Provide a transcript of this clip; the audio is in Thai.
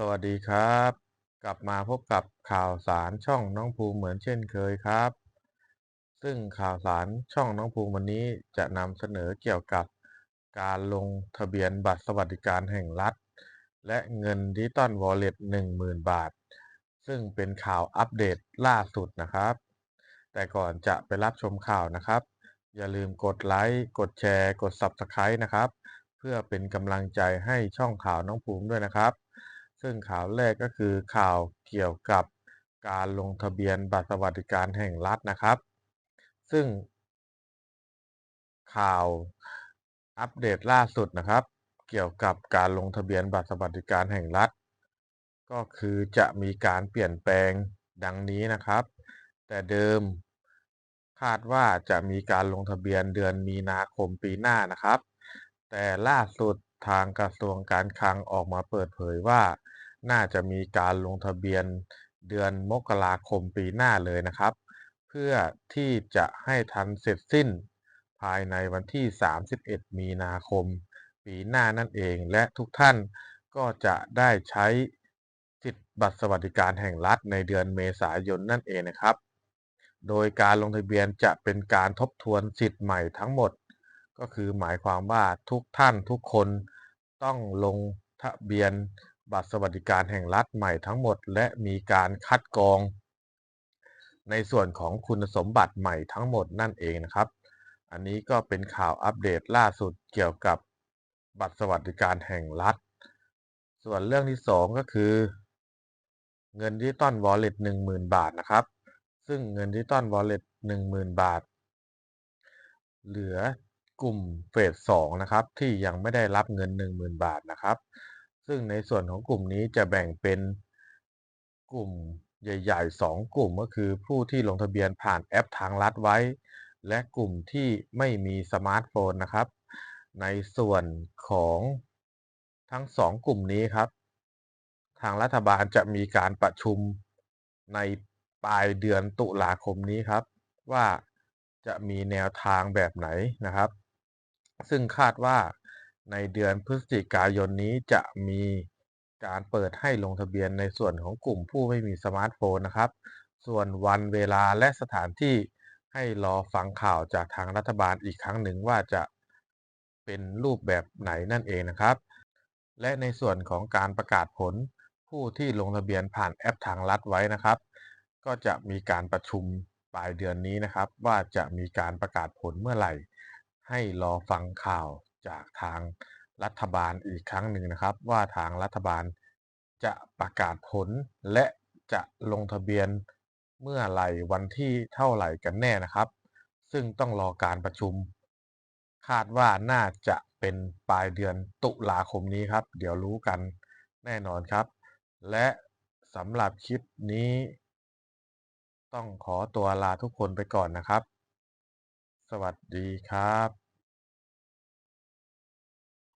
สวัสดีครับ กลับมาพบกับข่าวสารช่องน้องภูมิเหมือนเช่นเคยครับ ซึ่งข่าวสารช่องน้องภูมิวันนี้จะนำเสนอเกี่ยวกับการลงทะเบียนบัตรสวัสดิการแห่งรัฐ และเงินดิจิตอลวอลเล็ต10,000บาท ซึ่งเป็นข่าวอัปเดตล่าสุดนะครับ แต่ก่อนจะไปรับชมข่าวนะครับ อย่าลืมกดไลค์กดแชร์กด Subscribe นะครับ เพื่อเป็นกำลังใจให้ช่องข่าวน้องภูมิด้วยนะครับ ซึ่งข่าวแรกก็คือข่าวเกี่ยวกับการลงทะเบียนบัตรสวัสดิการแห่งรัฐนะครับ ซึ่ง ข่าวอัปเดตล่าสุดนะครับ เกี่ยวกับการลงทะเบียนบัตรสวัสดิการแห่งรัฐ ก็คือจะมีการเปลี่ยนแปลงดังนี้นะครับ แต่เดิมคาดว่าจะมีการลงทะเบียนเดือนมีนาคมปีหน้านะครับ แต่ล่าสุด ทางกระทรวงการคลังออกมาเปิดเผยว่า น่าจะมีการลงทะเบียนเดือนมกราคมปีหน้าเลยนะครับ เพื่อที่จะให้ทันเสร็จสิ้น ภายในวันที่ 31 มีนาคม ปีหน้านั่นเอง และทุกท่านก็จะได้ใช้สิทธิบัตรสวัสดิการแห่งรัฐในเดือนเมษายนนั่นเองนะครับ โดยการลงทะเบียนจะเป็นการทบทวนสิทธิ์ใหม่ทั้งหมด ก็คือหมายความว่าทุกท่านทุกคน ต้องลงทะเบียนบัตรสวัสดิการแห่งรัฐใหม่ทั้งหมด และมีการคัดกรอง ในส่วนของคุณสมบัติใหม่ทั้งหมดนั่นเองนะครับ อันนี้ก็เป็นข่าวอัปเดตล่าสุดเกี่ยวกับบัตรสวัสดิการแห่งรัฐ ส่วนเรื่องที่ 2 ก็คือ เงินดิจิตอลวอลเล็ต10,000บาทนะครับ ซึ่งเงินดิจิตอลวอลเล็ต10,000บาท เหลือ กลุ่มเฟส2นะครับ ที่ยังไม่ได้รับเงิน 10,000 บาทนะครับ ซึ่งในส่วนของกลุ่มนี้จะแบ่งเป็นกลุ่มใหญ่ๆ 2 กลุ่มก็คือผู้ที่ลงทะเบียนผ่านแอปทางรัฐไว้ และกลุ่มที่ไม่มีสมาร์ทโฟนนะครับ ในส่วนของทั้ง 2 กลุ่มนี้ครับ ทางรัฐบาลจะมีการประชุมในปลายเดือนตุลาคมนี้ครับ ว่าจะมีแนวทางแบบไหนนะครับ ซึ่งคาดว่าในเดือนพฤศจิกายนนี้จะมีการเปิดให้ลงทะเบียนในส่วนของกลุ่มผู้ไม่มีสมาร์ทโฟนนะครับ ส่วนวันเวลาและสถานที่ให้รอฟังข่าวจากทางรัฐบาลอีกครั้งหนึ่งว่าจะเป็นรูปแบบไหนนั่นเองนะครับ และในส่วนของการประกาศผลผู้ที่ลงทะเบียนผ่านแอปทางรัฐไว้นะครับ ก็จะมีการประชุมปลายเดือนนี้นะครับ ว่าจะมีการประกาศผลเมื่อไหร่ ให้รอฟังข่าวจากทางรัฐบาลอีกครั้งหนึ่งนะครับ ว่าทางรัฐบาลจะประกาศผลและจะลงทะเบียนเมื่อไหร่วันที่เท่าไหร่กันแน่นะครับ ซึ่งต้องรอการประชุม คาดว่าน่าจะเป็นปลายเดือนตุลาคมนี้ครับ เดี๋ยวรู้กันแน่นอนครับ และสำหรับคลิปนี้ ต้องขอตัวลาทุกคนไปก่อนนะครับ สวัสดีครับ